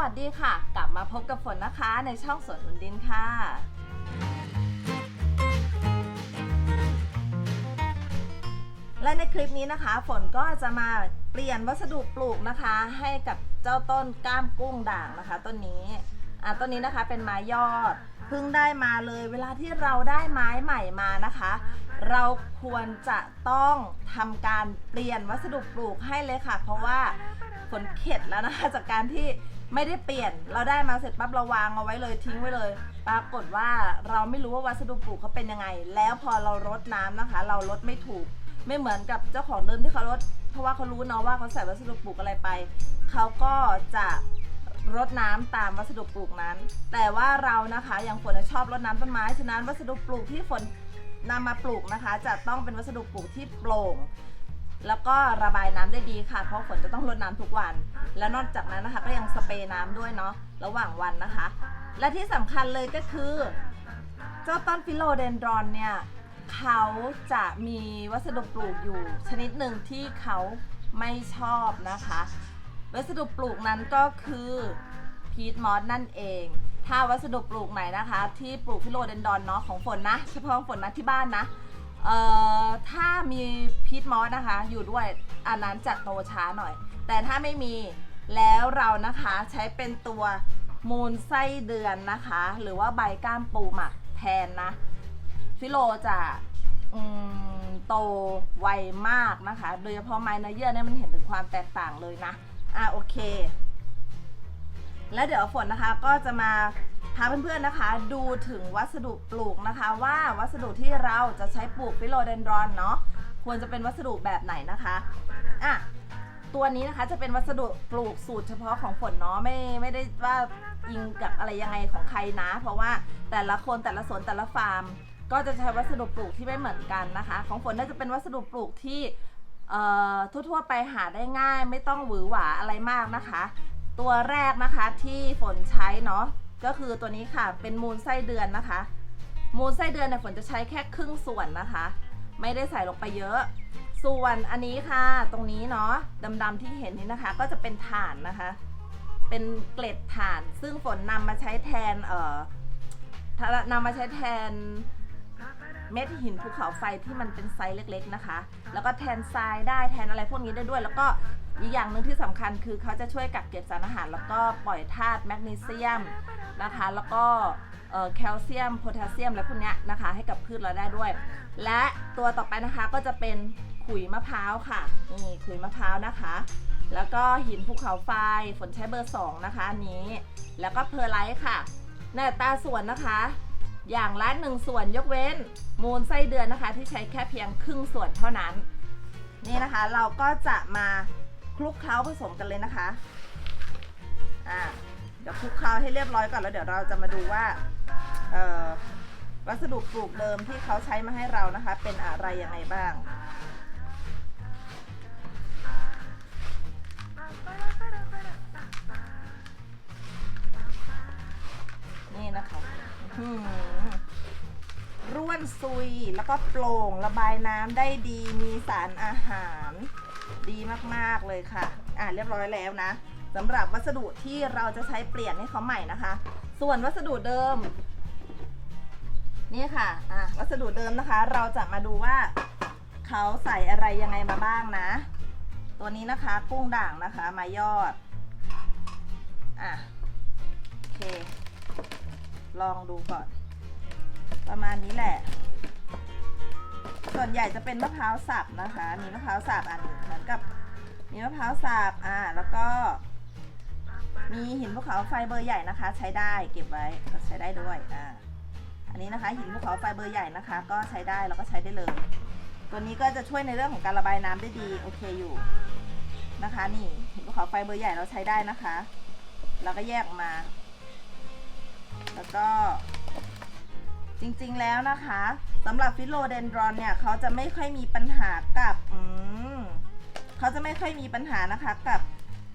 วัสดีค่ะ กลับมาพบกับฝนนะคะในช่องสวนอุ่นดินค่ะ และในคลิปนี้นะคะ ฝนก็จะมาเปลี่ยนวัสดุปลูกนะคะ ให้กับเจ้าต้นก้ามกุ้งด่างนะคะ ต้นนี้อะต้นนี้นะคะเป็นไม้ยอดเพิ่งได้มาเลยเวลาที่เราได้ไม้ใหม่มานะคะ เราควรจะต้องทำการเปลี่ยนวัสดุปลูกให้เลยค่ะ เพราะว่าฝนเข็ดแล้วนะคะจากการที่ ไม่ได้เปลี่ยน เราได้มาเสร็จปั๊บเราวางเอาไว้เลยทิ้งไว้เลย ปรากฏว่าเราไม่รู้ว่าวัสดุปลูกเขาเป็นยังไง แล้วพอเรารดน้ำนะคะ เรารดไม่ถูก ไม่เหมือนกับเจ้าของเดิมที่เขารด เพราะว่าเขารู้เนาะว่าเขาใส่วัสดุปลูกอะไรไป เขาก็จะรดน้ำตามวัสดุปลูกนั้น แต่ว่าเรานะคะอย่างฝนชอบรดน้ำต้นไม้ ฉะนั้นวัสดุปลูกที่ฝนนำมาปลูกนะคะ จะต้องเป็นวัสดุปลูกที่โปร่ง แล้วก็ระบายน้ำได้ดีค่ะ เพราะฝนจะต้องรดน้ำทุกวัน แล้วนอกจากนั้นนะคะก็ยังสเปรย์น้ำด้วยเนาะระหว่างวันนะคะ และที่สำคัญเลยก็คือ เจ้าต้นฟิโลเดนดรอนเนี่ยเขาจะมีวัสดุปลูกอยู่ ชนิดหนึ่งที่เขาไม่ชอบนะคะ วัสดุปลูกนั้นก็คือพีทมอสนั่นเอง ถ้าวัสดุปลูกไหนนะคะ ที่ปลูกฟิโลเดนดอนเนาะของฝนนะเฉพาะของฝนนะที่บ้านนะ เอ่อถ้ามีพีทมอสนะคะ อยู่ด้วยอันนั้นจะโตช้าหน่อย แต่ถ้าไม่มีแล้วเรานะคะใช้เป็นตัวมูลไส้เดือนนะคะ หรือว่าใบก้ามปูหมักแทนนะ ฟิโลจะอืมโตไวมากนะคะ โดยเฉพาะไม้เนื้อเยื่อเนี่ยมันเห็นถึงความแตกต่างเลยนะ อะโอเค แล้วเดี๋ยวฝนนะคะก็จะมา พาเพื่อนๆนะคะ ดูถึงวัสดุปลูกนะคะ ว่าวัสดุที่เราจะใช้ปลูกฟิโลเดนดรอนเนาะควรจะเป็นวัสดุแบบไหนนะคะอะตัวนี้นะคะจะเป็นวัสดุปลูกสูตรเฉพาะของฝนเนาะไม่ไม่ได้ว่าอิงกับอะไรยังไงของใครนะ เพราะว่าแต่ละคนแต่ละสวนแต่ละฟาร์ม ก็จะใช้วัสดุปลูกที่ไม่เหมือนกันนะคะ ของฝนน่าจะเป็นวัสดุปลูกที่ทั่วๆไปหาได้ง่าย ไม่ต้องหวือหวาอะไรมากนะคะ ตัวแรกนะคะที่ฝนใช้เนาะ ก็คือตัวนี้ค่ะเป็นมูลไส้เดือนนะคะ มูลไส้เดือนเนี่ยฝนจะใช้แค่ครึ่งส่วนนะคะ ไม่ได้ใส่ลงไปเยอะ ส่วนอันนี้ค่ะ ตรงนี้เนาะดำๆที่เห็นนี่นะคะ ก็จะเป็นถ่านนะคะ เป็นเกล็ดถ่าน ซึ่งฝนนำมาใช้แทนเอ่อนำมาใช้แทนเม็ดหินภูเขาไฟที่มันเป็นไซส์เล็ก ๆ นะคะ แล้วก็แทนทรายได้แทนอะไรพวกนี้ได้ด้วย แล้วก็ อีกอย่างหนึ่งที่สำคัญคือเขาจะช่วยกักเก็บสารอาหาร แล้วก็ปล่อยธาตุแมกนีเซียมนะคะ แล้วก็เอ่อแคลเซียมโพแทสเซียมอะไรพวกเนี้ยนะคะ ให้กับพืชเราได้ด้วย และตัวต่อไปนะคะก็จะเป็นขุยมะพร้าวค่ะนี่ขุยมะพร้าวนะคะ แล้วก็หินภูเขาไฟฝนใช้เบอร์ 2 นะคะอันนี้ แล้วก็เพอร์ไลท์ค่ะในอัตราส่วนนะคะ อย่างละหนึ่งส่วนยกเว้น มูลไส้เดือนนะคะ ที่ใช้แค่เพียงครึ่งส่วนเท่านั้น นี่นะคะเราก็จะมา คลุกเคล้าผสมกันเลยนะคะอ่าเดี๋ยวคลุกเคล้าให้เรียบร้อยก่อนแล้วเดี๋ยวเราจะมาดูว่าเอ่อวัสดุปลูกเดิมที่เขาใช้มาให้เรานะคะ เป็นอะไรยังไงบ้างนี่นะคะร่วนซุยแล้วก็โปร่งระบายน้ำได้ดีมีสารอาหาร ดีมากๆเลยค่ะ อ่าเรียบร้อยแล้วนะสำหรับวัสดุที่เราจะใช้เปลี่ยนให้เขาใหม่นะคะ ส่วนวัสดุเดิม นี่ค่ะอะ วัสดุเดิมนะคะ เราจะมาดูว่าเขาใส่อะไรยังไงมาบ้างนะ ตัวนี้นะคะกุ้งด่างนะคะมายอด อะโอเค ลองดูก่อน ประมาณนี้แหละ ส่วนใหญ่จะเป็นมะพร้าวสับนะคะ มีมะพร้าวสับอันหนึ่งเหมือนกับ มีมะพร้าวสับอ่า แล้วก็ มีหินภูเขาไฟเบอร์ใหญ่นะคะ ใช้ได้เก็บไว้ใช้ได้ด้วยอ่าอันนี้นะคะ หินภูเขาไฟเบอร์ใหญ่นะคะ ก็ใช้ได้แล้วก็ใช้ได้เลย ตัวนี้ก็จะช่วยในเรื่องของการระบายน้ำได้ดีโอเคอยู่นะคะ นี่หินภูเขาไฟเบอร์ใหญ่เราใช้ได้นะคะ เราก็แยกออกมา แล้วก็ จริงๆแล้วนะคะสำหรับฟิโลเดนดรอนเนี่ยเขาจะไม่ค่อยมีปัญหากับอืมเขาจะไม่ค่อยมีปัญหานะคะกับ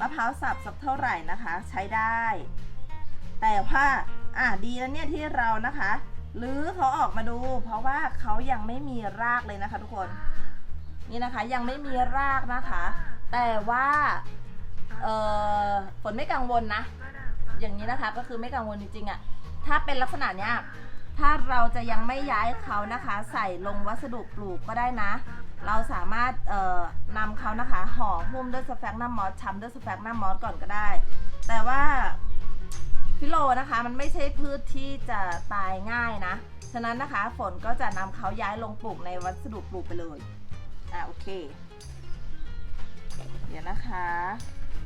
มะพร้าวสับสักเท่าไหร่นะคะ ใช้ได้ แต่ว่าอะดีแล้วเนี่ยที่เรานะคะหรือเขาออกมาดู เพราะว่าเขายังไม่มีรากเลยนะคะ ทุกคนนี่นะคะยังไม่มีรากนะคะ แต่ว่าเออฝนไม่กังวลนะ อย่างนี้นะคะก็คือไม่กังวลจริงๆอะ่ะถ้าเป็นลักษณะเนี้ย ถ้าเราจะยังไม่ย้ายเขานะคะใส่ลงวัสดุปลูกก็ได้นะ เราสามารถเอ่อนำเขานะคะห่อหุ้มด้วยสแฟกนัมมอสช้ำด้วยสแฟกนัมมอสก่อนก็ได้ แต่ว่าฟิโลนะคะมันไม่ใช่พืชที่จะตายง่ายนะ ฉะนั้นนะคะฝนก็จะนำเขาย้ายลงปลูกในวัสดุปลูกไปเลย อะโอเค เดี๋ยวนะคะ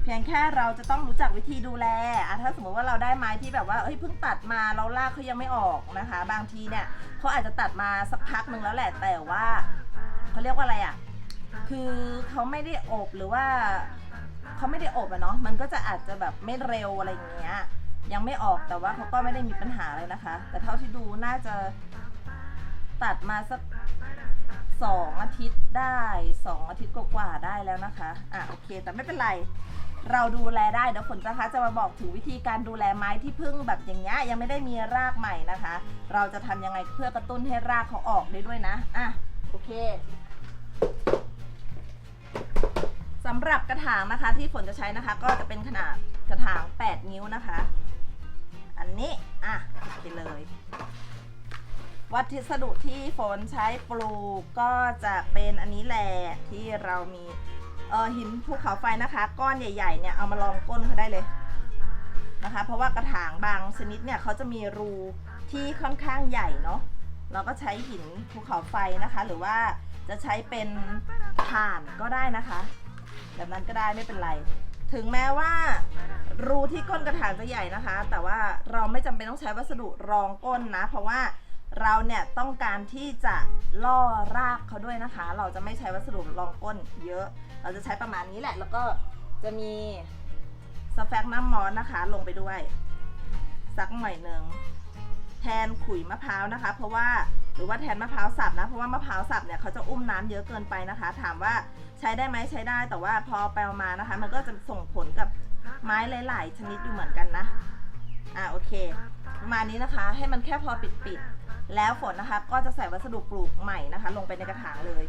เพียงแค่เราจะต้องรู้จักวิธีดูแลอะถ้าสมมติว่าเราได้ไม้ที่แบบว่าเอ้ยเพิ่งตัดมาเราลากเขายังไม่ออกนะคะ บางทีเนี่ยเขาอาจจะตัดมาสักพักหนึ่งแล้วแหละแต่ว่าเขาเรียกว่าอะไรอะคือเขาไม่ได้อบหรือว่าเขาไม่ได้อบอะเนาะมันก็จะอาจจะแบบไม่เร็วอะไรอย่างเงี้ยยังไม่ออกแต่ว่าเขาก็ไม่ได้มีปัญหาเลยนะคะ แต่เท่าที่ดูน่าจะตัดมาสักสองอาทิตย์ได้สองอาทิตย์ แล้วนะคะ อะโอเค แต่ไม่เป็นไร เราดูแลได้เดี๋ยวฝนนะคะจะมาบอกถึงวิธีการดูแลไม้ที่พิ่งแบบอย่างเงี้ยยังไม่ได้มีรากใหม่นะคะ เราจะทำยังไงเพื่อกระตุ้นให้รากเขาออกได้ด้วยนะ อะโอเคสำหรับกระถางนะคะที่ฝนจะใช้นะคะ ก็จะเป็นขนาดกระถาง 8 นิ้วนะคะ อันนี้ อะไปเลย วัสดุที่ฝนใช้ปลูกก็จะเป็นอันนี้แหละที่เรามีเออหินภูเขาไฟนะคะ ก้อนใหญ่ๆเนี่ยเอามาลองก้นเขาได้เลยนะคะ เพราะว่ากระถางบางชนิดเนี่ยเขาจะมีรูที่ค่อนข้างใหญ่เนาะเราก็ใช้หินภูเขาไฟนะคะ หรือว่าจะใช้เป็นถ่านก็ได้นะคะ แบบนั้นก็ได้ไม่เป็นไร ถึงแม้ว่า รูที่ก้นกระถางจะใหญ่นะคะ แต่ว่าเราไม่จำเป็นต้องใช้วัสดุรองก้นนะ เพราะว่า เราเนี่ยต้องการที่จะล่อรากเขาด้วยนะคะ เราจะไม่ใช้วัสดุรองก้นเยอะ เราจะใช้ประมาณนี้แหละ แล้วก็จะมีสแฟกน้ำมอนนะคะ ลงไปด้วยสักหน่อยหนึ่งแทนขุยมะพร้าวนะคะ เพราะว่าหรือว่าแทนมะพร้าวสับนะเพราะว่ามะพร้าวสับเนี่ยเขาจะอุ้มน้ำเยอะเกินไปนะคะ ถามว่าใช้ได้ไหมใช้ได้แต่ว่าพอไปเอามานะคะ มันก็จะส่งผลกับไม้หลาย ๆ ชนิดอยู่เหมือนกันนะอ่าโอเค ประมาณนี้นะคะ ให้มันแค่พอปิดๆ แล้วฝนนะคะก็จะใส่วัสดุปลูกใหม่นะคะ ลงไปในกระถางเลย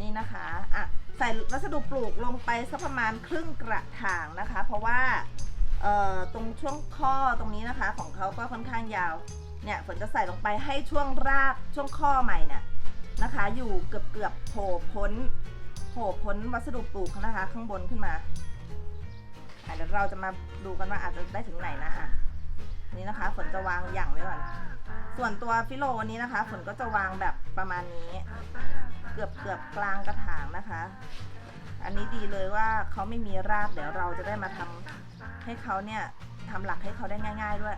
นี่นะคะอะใส่วัสดุปลูกลงไปสักประมาณครึ่งกระถางนะคะ เพราะว่าตรงช่วงข้อตรงนี้นะคะ ของเขาก็ค่อนข้างยาวเนี่ยฝนจะใส่ลงไปให้ช่วงรากช่วงข้อใหม่เนี่ยนะคะ อยู่เกือบเกือบๆโผล่พ้น โผล่พ้นวัสดุปลูกนะคะ ข้างบนขึ้นมาเดี๋ยวเราจะมาดูกันว่าอาจจะได้ถึงไหนนะอะนี่นะคะฝนจะวางอย่างไว้ก่อนส่วนตัวฟิโลวันนี้นะคะฝนก็จะวางแบบประมาณนี้ เกือบเกือบกลางกระถางนะคะ อันนี้ดีเลยว่าเขาไม่มีรากเดี๋ยวเราจะได้มาทำให้เขาเนี่ยทำหลักให้เขาได้ง่าย ๆด้วย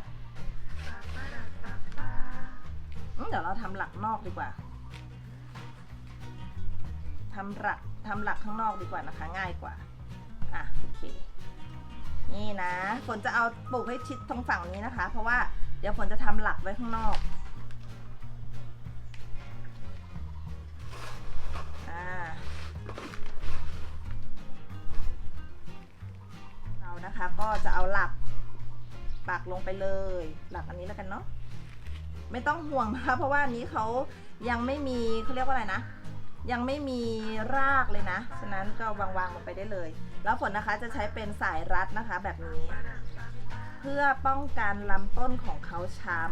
เดี๋ยวเราทำหลักนอกดีกว่า ทำหลักทำหลักข้างนอกดีกว่านะคะ ง่ายกว่า อะโอเค นี่นะฝนจะเอาปลูกให้ชิดตรงฝั่งนี้นะคะ เพราะว่าเดี๋ยวฝนจะทำหลักไว้ข้างนอกอ่าเรานะคะก็จะเอาหลักปักลงไปเลย หลักอันนี้แล้วกันเนาะไม่ต้องห่วงนะคะเพราะว่าอันนี้เขายังไม่มีเขาเรียกว่าอะไรนะ ยังไม่มีรากเลยนะ ฉะนั้นก็วางๆลงไปได้เลย แล้วฝนนะคะจะใช้เป็นสายรัดนะคะแบบนี้ เพื่อป้องกันลำต้นของเขาช้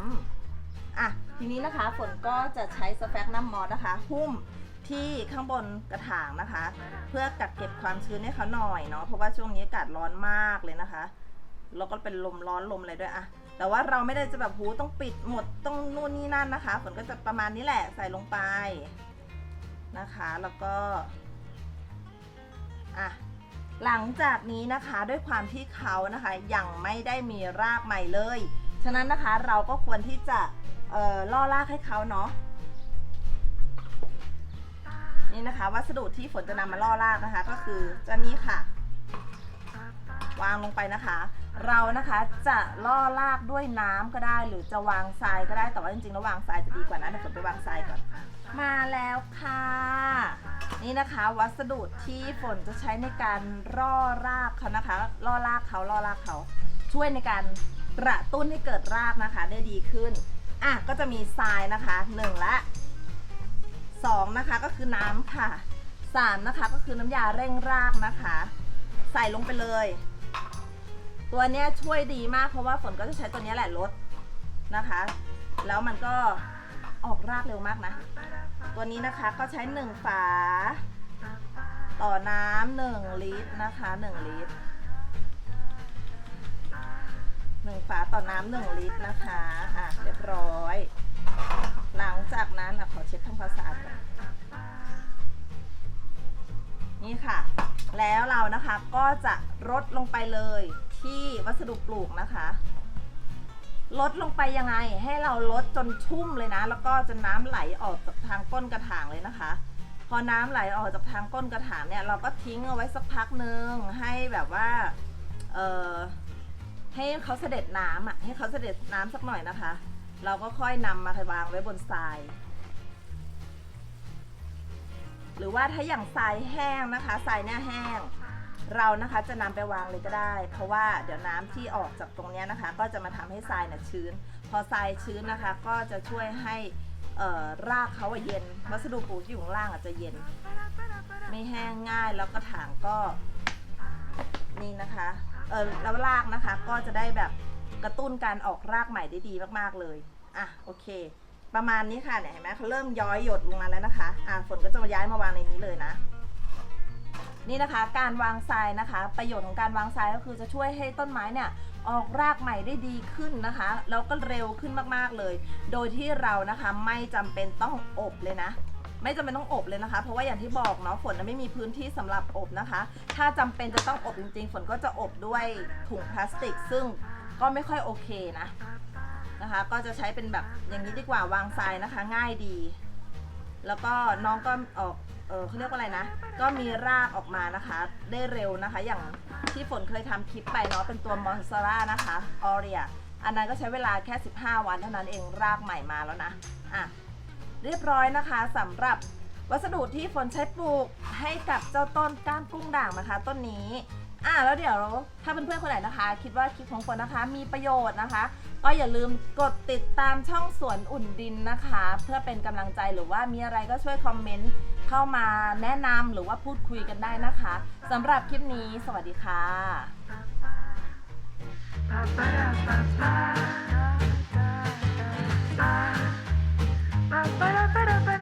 ำอะทีนี้นะคะฝนก็จะใช้สแฟกน้ำมอสนะคะ หุ้มที่ข้างบนกระถางนะคะ เพื่อกักเก็บความชื้นให้เขาหน่อยเนาะเพราะว่าช่วงนี้อากาศร้อนมากเลยนะคะแล้วก็เป็นลมร้อนลมอะไรด้วยอะแต่ว่าเราไม่ได้จะแบบหูต้องปิดหมดต้องนู่นนี่นั่นนะคะ ฝนก็จะประมาณนี้แหละใส่ลงไป นะคะ แล้วก็อะหลังจากนี้นะคะด้วยความที่เขานะคะยังไม่ได้มีรากใหม่เลย ฉะนั้นนะคะเราก็ควรที่จะเอ่อล่อรากให้เขาเนาะนี่นะคะ วัสดุที่ฝนจะนำมาล่อรากนะคะ ก็คือจะนี้ค่ะ วางลงไปนะคะ เรานะคะจะล่อรากด้วยน้ำก็ได้ หรือจะวางทรายก็ได้แต่ว่าจริงๆแล้ววางทรายจะดีกว่านะเดี๋ยวฝนไปวางทรายก่อน มาแล้วค่ะ นี่นะคะวัสดุที่ฝนจะใช้ในการล่อรากเขานะคะล่อรากเขาล่อรากเขา ช่วยในการกระตุ้นให้เกิดรากนะคะ ได้ดีขึ้นอะก็จะมีทรายนะคะหนึ่งละสองนะคะก็คือน้ำค่ะสามนะคะก็คือน้ำยาเร่งรากนะคะ ใส่ลงไปเลย ตัวเนี้ยช่วยดีมากเพราะว่าฝนก็จะใช้ตัวนี้แหละลดนะคะ แล้วมันก็ออกรากเร็วมากนะ ตัวนี้นะคะก็ใช้หนึ่งฝา ต่อน้ำหนึ่งลิตรนะคะหนึ่งลิตรหนึ่งฝาต่อน้ำหนึ่งลิตรนะคะ อะ เรียบร้อย หลังจากนั้นขอเช็ดทำความสะอาดก่อนนี่ค่ะ แล้วเรานะคะก็จะรดลงไปเลยที่วัสดุปลูกนะคะ ลดลงไปยังไง ให้เราลดจนชุ่มเลยนะ แล้วก็จนน้ำไหลออกจากทางก้นกระถางเลยนะคะ พอน้ำไหลออกจากทางก้นกระถางเนี่ยเราก็ทิ้งเอาไว้สักพักหนึ่งให้แบบว่าเออให้เขาเสด็จน้ำอะให้เขาเสด็จน้ำสักหน่อยนะคะ เราก็ค่อยนำมาวางไว้บนทราย หรือว่าถ้าอย่างทรายแห้งนะคะทรายเนี่ยแห้ง เรานะคะจะนำไปวางเลยก็ได้ เพราะว่าเดี๋ยวน้ำที่ออกจากตรงนี้นะคะ ก็จะมาทำให้ทรายเนี่ยชื้น พอทรายชื้นนะคะ ก็จะช่วยให้รากเขาเย็น วัสดุปลูกที่อยู่ข้างล่างอาจจะเย็น ไม่แห้งง่ายแล้วกระถางก็นี่นะคะเออแล้วรากนะคะก็จะได้แบบกระตุ้นการออกรากใหม่ได้ดีมากๆเลยอะโอเค ประมาณนี้ค่ะเนี่ยเห็นไหมเขาเริ่มย้อยหยดลงมาแล้วนะคะอะฝนก็จะมาย้ายมาวางในนี้เลยนะ นี่นะคะ การวางทรายนะคะ ประโยชน์ของการวางทรายก็คือจะช่วยให้ต้นไม้เนี่ยออกรากใหม่ได้ดีขึ้นนะคะแล้วก็เร็วขึ้นมากๆเลย โดยที่เรานะคะไม่จำเป็นต้องอบเลยนะ ไม่จำเป็นต้องอบเลยนะคะ เพราะว่าอย่างที่บอกเนาะฝนไม่มีพื้นที่สำหรับอบนะคะ ถ้าจำเป็นจะต้องอบจริงๆ ฝนก็จะอบด้วยถุงพลาสติก ซึ่งก็ไม่ค่อยโอเคนะนะคะ ก็จะใช้เป็นแบบอย่างนี้ดีกว่าวางทรายนะคะ ง่ายดี แล้วก็น้องก็ออกเออเขาเรียกว่าอะไรนะ ก็มีรากออกมานะคะ ได้เร็วนะคะ อย่างที่ฝนเคยทำคลิปไปเนาะเป็นตัวมอนซาร่านะคะออเรียอันนั้นก็ใช้เวลาแค่ 15 วันเท่านั้นเองรากใหม่มาแล้วนะอะเรียบร้อยนะคะสำหรับวัสดุที่ฝนใช้ปลูกให้กับเจ้าต้นก้านกุ้งด่างนะคะ ต้นนี้ อะแล้วเดี๋ยวถ้าเพื่อนๆคนไหนนะคะ คิดว่าคลิปของฝนนะคะ มีประโยชน์นะคะ ก็อย่าลืมกดติดตามช่องสวนอุ่นดินนะคะ เพื่อเป็นกำลังใจหรือว่ามีอะไรก็ช่วยคอมเมนต์เข้ามาแนะนำหรือว่าพูดคุยกันได้นะคะสำหรับคลิปนี้ สวัสดีค่ะ Ba-ba-da-ba-ba